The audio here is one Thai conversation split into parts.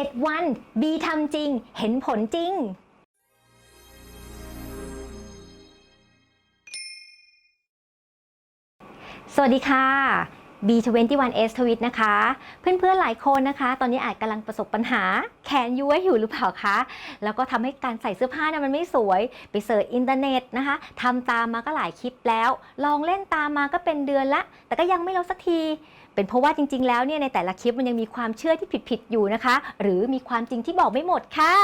7 วัน บีทำจริง เห็นผลจริง สวัสดีค่ะ B21S Twit นะคะ เพื่อนๆหลายคนนะคะ ตอนนี้อาจกำลังประสบปัญหา แขนย้วยอยู่หรือเปล่าคะ แล้วก็ทำให้การใส่เสื้อผ้านะมันไม่สวย ไปเสิร์ชอินเทอร์เน็ตนะคะทำตามมาก็หลายคลิปแล้ว ลองเล่นตามมาก็เป็นเดือนละ แต่ก็ยังไม่ลดสักที เป็นเพราะว่าจริง ๆ แล้วเนี่ยในแต่ละคลิปมันยังมีความเชื่อที่ผิดๆอยู่นะคะ หรือมีความจริงที่บอกไม่หมดค่ะ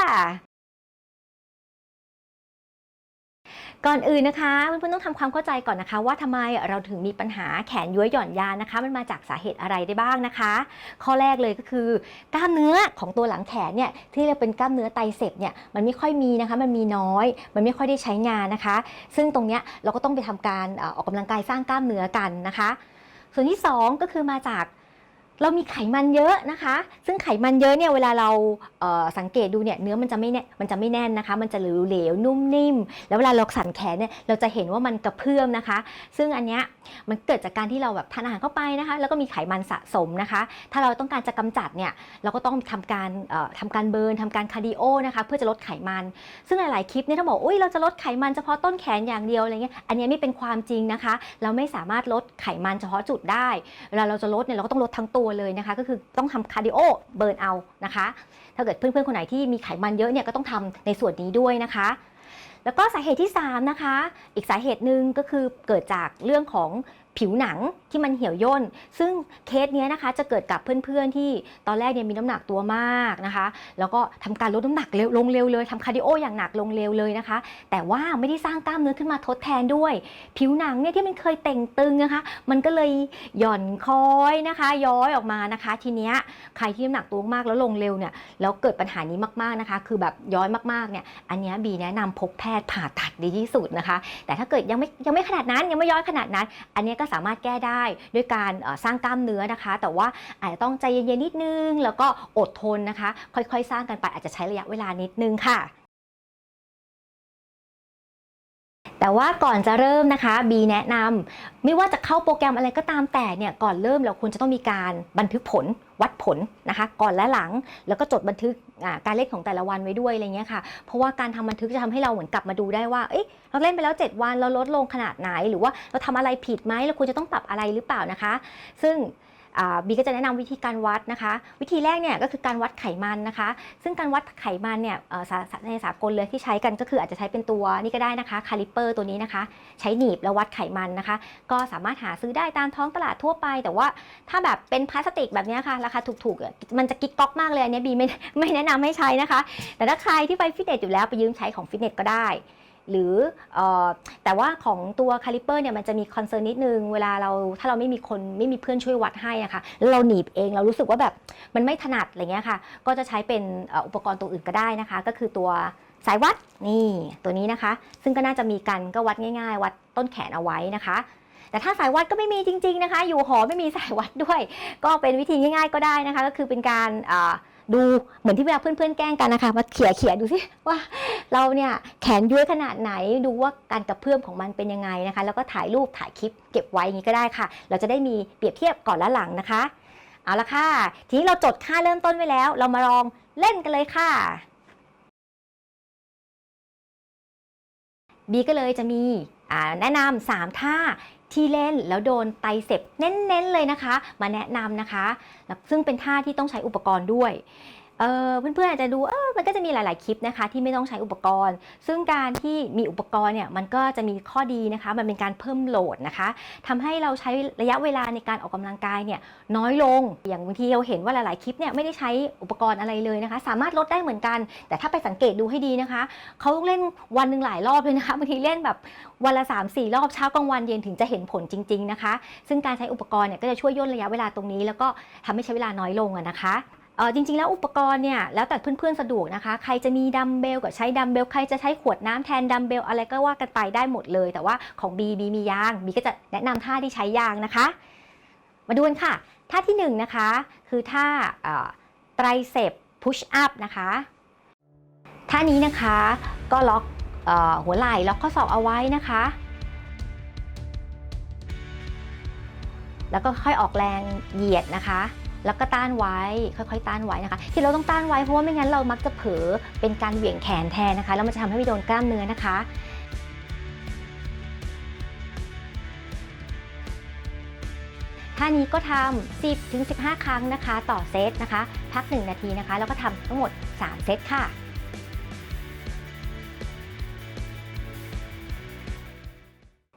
ก่อนอื่นนะคะเพื่อนๆต้องทำความเข้าใจก่อนนะคะ ว่าทำไมเราถึงมีปัญหาแขนย้วยหย่อนยานนะคะ มันมาจากสาเหตุอะไรได้บ้างนะคะ ข้อแรกเลยก็คือกล้ามเนื้อของตัวหลังแขนเนี่ยที่เรียกเป็นกล้ามเนื้อไตเสพเนี่ยมันไม่ค่อยมีนะคะ มันมีน้อย มันไม่ค่อยได้ใช้งานนะคะ ซึ่งตรงเนี้ยเราก็ต้องไปทำการออออกกำลังกายสร้างกล้ามเนื้อกันนะคะ ส่วนที่สองก็คือมาจาก เรามีไขมันเยอะนะคะ ซึ่งไขมันเยอะเนี่ยเวลาเราเสังเกตดูเนี่ยเนื้อมันจะไม่แน่นมันจะไม่แน่นนะคะ มันจะเหลวๆนุ่มนิ่ม แล้วเวลาเราสั่นแขนเนี่ยเราจะเห็นว่ามันกระเพื่อมนะคะ ซึ่งอันเนี้ยมันเกิดจากการที่เราแบบทานอาหารเข้าไปนะคะ แล้วก็มีไขมันสะสมนะคะ ถ้าเราต้องการจะกำจัดเนี่ยเราก็ต้องทำการเอ่อทำการเบิร์นทำการคาร์ดิโอนะคะเพื่อจะลดไขมัน ซึ่งหลายๆคลิปเนี่ยถ้าบอกอุ้ยเราจะลดไขมันเฉพาะต้นแขนอย่างเดียวอะไรเงี้ยอันนี้ไม่เป็นความจริงนะคะ เราไม่สามารถลดไขมันเฉพาะจุดได้เวลาเราจะลดเนี่ยเราก็ต้องลดทั้งตัวเลยนะคะ ก็คือต้องทำคาร์ดิโอเบิร์นเอานะคะ ถ้าเกิดเพื่อนๆคนไหนที่มีไขมันเยอะเนี่ยก็ต้องทำในส่วนนี้ด้วยนะคะแล้วก็สาเหตุที่ 3 นะคะ อีกสาเหตุหนึ่งก็คือเกิดจากเรื่องของผิวหนังที่มันเหี่ยวย่น ซึ่งเคสเนี้ยนะคะจะเกิดกับเพื่อนๆที่ตอนแรกเนี่ยมีน้ำหนักตัวมากนะคะ แล้วก็ทำการลดน้ำหนักเร็วลงเร็วเลยทำคาร์ดิโออย่างหนักลงเร็วเลยนะคะ แต่ว่าไม่ได้สร้างกล้ามเนื้อขึ้นมาทดแทนด้วย ผิวหนังเนี่ยที่มันเคยเต่งตึงนะคะ มันก็เลยหย่อนคล้อยนะคะ ย้อยออกมานะคะ ทีเนี้ยใครที่น้ำหนักตัวมากแล้วลงเร็วเนี่ยแล้วเกิดปัญหานี้มากๆนะคะ คือแบบย้อยมากๆเนี่ยอันเนี้ยบีแนะนำพบแพทย์ผ่าตัดดีที่สุดนะคะ แต่ถ้าเกิดยังไม่ยังไม่ขนาดนั้นยังไม่ย้อยขนาดนั้น อันเนี้ยก็สามารถแก้ได้ด้วยการสร้างกล้ามเนื้อนะคะ แต่ว่าอาจจะต้องใจเย็นๆนิดนึง แล้วก็อดทนนะคะ ค่อยๆ สร้างกันไปอาจจะใช้ระยะเวลานิดนึงค่ะ แต่ว่าก่อนจะเริ่มนะคะบีแนะนำไม่ว่าจะเข้าโปรแกรมอะไรก็ตามแต่เนี่ยก่อนเริ่มเราควรจะต้องมีการบันทึกผลวัดผลนะคะ ก่อนและหลังแล้วก็จดบันทึกอ่าการเล่นของแต่ละวันไว้ด้วยอะไรเงี้ยค่ะเพราะว่าการทำบันทึกจะทำให้เราเหมือนกลับมาดูได้ว่าเอ้ยเราเล่นไปแล้ว 7 วันเราลดลงขนาดไหน หรือว่าเราทำอะไรผิดไหมเราควรจะต้องปรับอะไรหรือเปล่านะคะ ซึ่ง บีก็จะแนะนำวิธีการวัดนะคะ วิธีแรกเนี่ยก็คือการวัดไขมันนะคะ ซึ่งการวัดไขมันเนี่ยเอ่อสาสาในสากลเลยที่ใช้กันก็คืออาจจะใช้เป็นตัวนี่ก็ได้นะคะคาลิเปอร์ตัวนี้นะคะ ใช้หนีบแล้ววัดไขมันนะคะ ก็สามารถหาซื้อได้ตามท้องตลาดทั่วไป แต่ว่าถ้าแบบเป็นพลาสติกแบบนี้ค่ะราคาถูกๆ มันจะกิ๊กก๊อกมากเลยอันนี้บีไม่ไม่แนะนำให้ใช้นะคะ แต่ถ้าใครที่ไปฟิตเนสอยู่แล้วไปยืมใช้ของฟิตเนสก็ได้ หรืออแต่ว่าของตัวคาลิเปอร์เนี่ยมันจะมีคอนเซิร์นนิดนึง เวลาเราถ้าเราไม่มีคนไม่มีเพื่อนช่วยวัดให้อะค่ะแล้วเราหนีบเองเรารู้สึกว่าแบบมันไม่ถนัดอะไรเงี้ยค่ะ ก็จะใช้เป็นอุปกรณ์ตัวอื่นก็ได้นะคะ ก็คือตัวสายวัดนี่ตัวนี้นะคะ ซึ่งก็น่าจะมีกันก็วัดง่าย ๆ วัดต้นแขนเอาไว้นะคะแต่ถ้าสายวัดก็ไม่มีจริง ๆนะคะ อยู่หอไม่มีสายวัดด้วย ก็เป็นวิธีง่าย ๆ ก็ได้นะคะ ก็คือเป็นการ ดูเหมือนที่เวลาเพื่อนๆแกล้งกันนะคะมาเขี่ยเขี่ยๆดูสิว่าเราเนี่ยแขนย้วยขนาดไหนดูว่าการกระเพื่อมของมันเป็นยังไงนะคะ แล้วก็ถ่ายรูปถ่ายคลิปเก็บไว้อย่างนี้ก็ได้ค่ะ เราจะได้มีเปรียบเทียบก่อนและหลังนะคะเอาละค่ะ ทีนี้เราจดค่าเริ่มต้นไว้แล้ว เรามาลองเล่นกันเลยค่ะบีก็เลยจะมีแนะนำสามท่า ที่เล่นแล้วโดนไตเสพเน้นๆเลยนะคะ มาแนะนำนะคะ ซึ่งเป็นท่าที่ต้องใช้อุปกรณ์ด้วย เออเพื่อนๆอาจจะดูเออมันก็จะมีหลาย ๆ คลิปนะคะ ที่ไม่ต้องใช้อุปกรณ์ ซึ่งการที่มีอุปกรณ์เนี่ยมันก็จะมีข้อดีนะคะ มันเป็นการเพิ่มโหลดนะคะทำให้เราใช้ระยะเวลาในการออกกำลังกายเนี่ยน้อยลงอย่างบางทีเราเห็นว่าหลาย ๆ คลิปเนี่ยไม่ได้ใช้อุปกรณ์อะไรเลยนะคะ สามารถลดได้เหมือนกัน แต่ถ้าไปสังเกตดูให้ดีนะคะเขาเล่นวันหนึ่งหลายรอบเลยนะคะบางทีเล่นแบบวันละ 3 4 รอบเช้ากลางวันเย็นถึงจะเห็นผลจริง ๆ นะคะ ซึ่งการใช้อุปกรณ์เนี่ยก็จะช่วยย่นระยะเวลาตรงนี้ แล้วก็ทำให้ใช้เวลาน้อยลงนะคะ ออจริงๆ แล้วอุปกรณ์เนี่ยแล้วแต่เพื่อนๆ สะดวกนะคะ ใครจะมีดัมเบลกับใช้ดัมเบล ใครจะใช้ขวดน้ำแทนดัมเบลอะไรก็ว่ากันไปได้หมดเลย แต่ว่าของบีบีมียางบีก็จะแนะนำท่าที่ใช้ยางนะคะ มาดูกันค่ะ ท่าที่หนึ่งนะคะ คือท่าไตรเซปพุชอัพนะคะ ท่านี้นะคะก็ล็อกออหัวไหล่ล็อกข้อศอกเอาไว้นะคะ แล้วก็ค่อยออกแรงเหยียดนะคะ แล้วก็ต้านไว้ ค่อยๆ ต้านไว้นะคะ ที่เราต้องต้านไว้เพราะว่าไม่งั้นเรามักจะเผลอเป็นการเหวี่ยงแขนแทนนะคะ แล้วมันจะทำให้ไปโดนกล้ามเนื้อนะคะท่านี้ก็ทำ10ถึง15 ครั้งนะคะ ต่อเซตนะคะ พัก 1 นาทีนะคะ แล้วก็ทำทั้งหมด 3 เซตค่ะ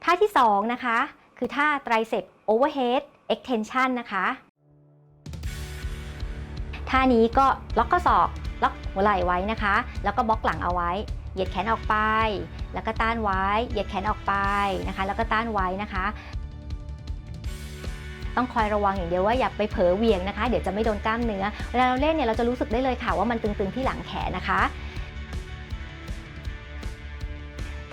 ท่าที่ 2 นะคะ คือท่า tricep overhead extension นะคะ ท่านี้ก็ล็อกข้อศอก ล็อกหัวไหล่ไว้นะคะ แล้วก็บล็อกหลังเอาไว้ เหยียดแขนออกไป แล้วก็ต้านไว้ เหยียดแขนออกไปนะคะ แล้วก็ต้านไว้นะคะ ต้องคอยระวังอย่างเดียวว่าอย่าไปเผลอเวียงนะคะ เดี๋ยวจะไม่โดนกล้ามเนื้อ เวลาเราเล่นเนี่ยเราจะรู้สึกได้เลยค่ะว่ามันตึงๆที่หลังแขนนะคะ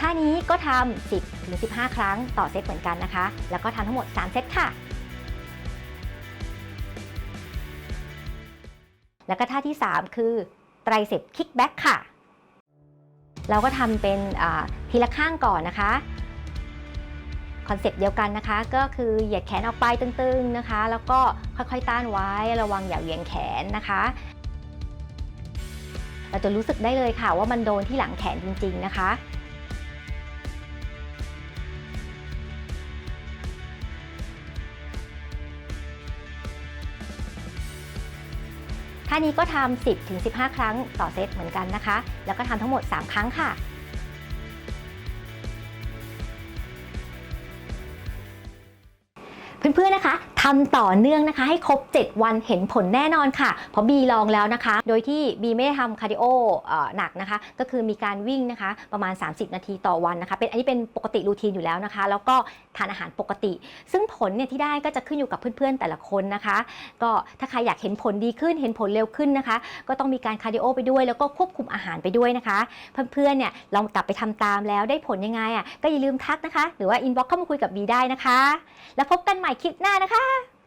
ท่านี้ก็ทำ 10-15 ครั้งต่อเซตเหมือนกันนะคะ แล้วก็ทำทั้งหมด 3 เซตค่ะ แล้วก็ท่าที่ 3 คือไตรเซปคิกแบ็กค่ะ เราก็ทำเป็นทีละข้างก่อนนะคะคอนเซปต์เดียวกันนะคะ ก็คือเหยียดแขนออกไปตึงๆนะคะ แล้วก็ค่อยๆต้านไว้ระวังอย่าเหวี่ยงแขนนะคะ เราจะรู้สึกได้เลยค่ะว่ามันโดนที่หลังแขนจริง ๆ นะคะ ท่านี้ก็ทำ10ถึง15 ครั้งต่อเซตเหมือนกันนะคะ แล้วก็ทำทั้งหมด 3 ครั้งค่ะเพื่อนๆนะคะ ทำต่อเนื่องนะคะ ให้ครบ 7 วันเห็นผลแน่นอนค่ะเพราะบีลองแล้วนะคะ โดยที่บีไม่ได้ทำคาร์ดิโอหนักนะคะ ก็คือมีการวิ่งนะคะประมาณ 30 นาทีต่อวันนะคะ เป็นอันนี้เป็นปกติรูทีนอยู่แล้วนะคะ แล้วก็ทานอาหารปกติ ซึ่งผลเนี่ยที่ได้ก็จะขึ้นอยู่กับเพื่อนๆแต่ละคนนะคะ ก็ถ้าใครอยากเห็นผลดีขึ้นเห็นผลเร็วขึ้นนะคะ ก็ต้องมีการคาร์ดิโอไปด้วย แล้วก็ควบคุมอาหารไปด้วยนะคะ เพื่อนๆเนี่ยลองกลับไปทำตามแล้วได้ผลยังไงอะก็อย่าลืมทักนะคะ หรือว่าอินบ็อกเข้ามาคุยกับบีได้นะคะ แล้วพบกันใหม่คลิปหน้านะคะ